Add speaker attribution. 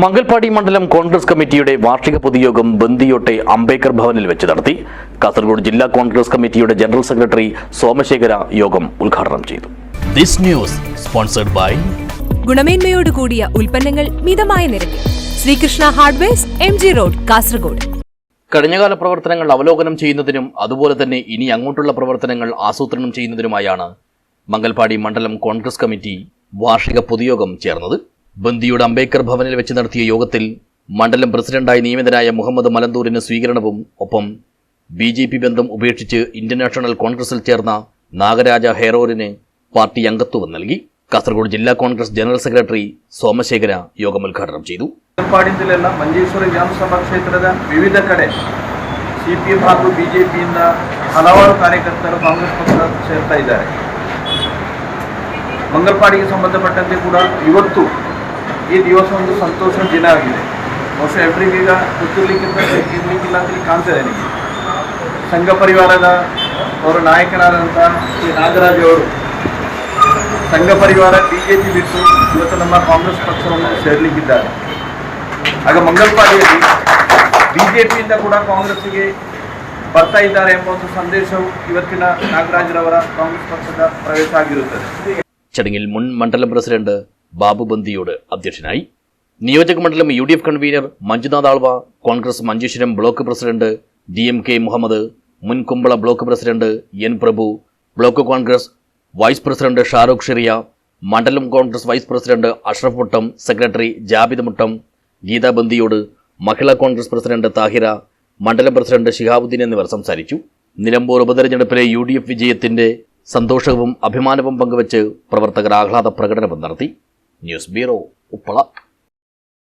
Speaker 1: മംഗൽപാടി മണ്ഡലം കോൺഗ്രസ് കമ്മിറ്റിയുടെ വാർഷിക പൊതുയോഗം ബന്ദിയോട്ടെ അംബേദ്കർ ഭവനിൽ വെച്ച് നടത്തി. കാസർഗോഡ് ജില്ലാ കോൺഗ്രസ് കമ്മിറ്റിയുടെ ജനറൽ സെക്രട്ടറി സോമശേഖര യോഗം ഉദ്ഘാടനം ചെയ്തു.
Speaker 2: This news sponsored by
Speaker 3: ഗുണമേന്മയോട് കൂടിയ ഉൽപ്പന്നങ്ങൾ മിതമായ നിരക്കിൽ. Sreekrishna hardwares M G road Kasaragod.
Speaker 1: കഴിഞ്ഞകാല പ്രവർത്തനങ്ങൾ അവലോകനം ചെയ്യുന്നതിനും അതുപോലെ തന്നെ ഇനി അങ്ങോട്ടുള്ള പ്രവർത്തനങ്ങൾ ആസൂത്രണം ചെയ്യുന്നതിനുമായാണ് മംഗൽപാടി മണ്ഡലം കോൺഗ്രസ് കമ്മിറ്റി വാർഷിക പൊതുയോഗം ചേർന്നത്. ബന്ദിയുടെ അംബേദ്കർ ഭവനിൽ വെച്ച് നടത്തിയ യോഗത്തിൽ മണ്ഡലം പ്രസിഡന്റായി നിയമിതനായ മുഹമ്മദ് മലന്തൂരിന് സ്വീകരണവും ഒപ്പം ബി ജെ പി ബന്ധം ഉപേക്ഷിച്ച് ഇന്റർനാഷണൽ കോൺഗ്രസിൽ ചേർന്ന നാഗരാജ ഹെയറോറിന് പാർട്ടി അംഗത്വം നൽകി കാസർഗോഡ് ജില്ലാ കോൺഗ്രസ് ജനറൽ സെക്രട്ടറി സോമശേഖര യോഗം ಉದ್ಘಾಟನೆ ചെയ്തു
Speaker 4: ಪಾಡಿಂದಲೆಲ್ಲ ಮಂಜೇಶ್ವರ ವಿಧಾನಸಭಾ ಕ್ಷೇತ್ರದ ವಿವಿಧ ಕಡೆ ಸಿ ಪಿ ಎಂ ಹಾಗೂ ಬಿ ಜೆ ಪಿಯಿಂದ ಹಲವಾರು ಕಾರ್ಯಕರ್ತರು ಕಾಂಗ್ರೆಸ್ ಪಕ್ಷ ಸೇರ್ತಾ ಇದ್ದಾರೆ ಮಂಗಲ್ಪಾಡಿಗೆ ಸಂಬಂಧಪಟ್ಟಂತೆ ಕೂಡ ಇವತ್ತು ಈ ದಿವಸ ಒಂದು ಸಂತೋಷದ ದಿನ ಆಗಿದೆ ಬಹುಶಃ ಎಲ್ರಿಗೂ ಈಗ ಗೊತ್ತಿರ್ಲಿಕ್ಕಿಂತ ಇರ್ಲಿಕ್ಕಿಲ್ಲ ಅಂತ ಇಲ್ಲಿ ಕಾಣ್ತದೆ ನನಗೆ ಸಂಘ ಪರಿವಾರದ ಅವರ ನಾಯಕನಾದಂಥ ಶ್ರೀ ನಾಗರಾಜ್ ಅವರು ಸಂಘ ಪರಿವಾರ ಬಿಜೆಪಿ ಬಿಟ್ಟು ಇವತ್ತು ನಮ್ಮ ಕಾಂಗ್ರೆಸ್ ಪಕ್ಷವನ್ನು ಸೇರ್ಲಿಕ್ಕಿದ್ದಾರೆ ಆಗ ಮಂಗಲ್ಪಾಡಿಯಲ್ಲಿ ಬಿಜೆಪಿಯಿಂದ ಕೂಡ ಕಾಂಗ್ರೆಸ್ಸಿಗೆ ಬರ್ತಾ ಇದ್ದಾರೆ ಎಂಬ ಒಂದು ಸಂದೇಶವು ಇವತ್ತಿನ ನಾಗರಾಜ್ರವರ ಕಾಂಗ್ರೆಸ್ ಪಕ್ಷದ ಪ್ರವೇಶ ಆಗಿರುತ್ತದೆ
Speaker 1: ചടങ്ങിൽ മുൻ മണ്ഡലം പ്രസിഡന്റ് ബാബു ബന്ദിയോട് അധ്യക്ഷനായി. നിയോജകമണ്ഡലം U D F convener Manjunath Alva Congress Manjeshwaram block president D M K Muhammad മുൻകുമ്പള block president N Prabhu block Congress vice president Shahrukh Sheriya മണ്ഡലം Congress vice president Ashraf Muttam secretary Jabid Muttam Geetha Bandiyod Mahila Congress president Thahira മണ്ഡലം president Shihabuddin എന്നിവർ സംസാരിച്ചു. നിലമ്പൂർ ഉപതെരഞ്ഞെടുപ്പിലെ U D F വിജയത്തിന്റെ സന്തോഷവും അഭിമാനവും പങ്കുവച്ച് പ്രവർത്തകർ ആഹ്ലാദ പ്രകടനവും നടത്തി. Newsbiro Upalap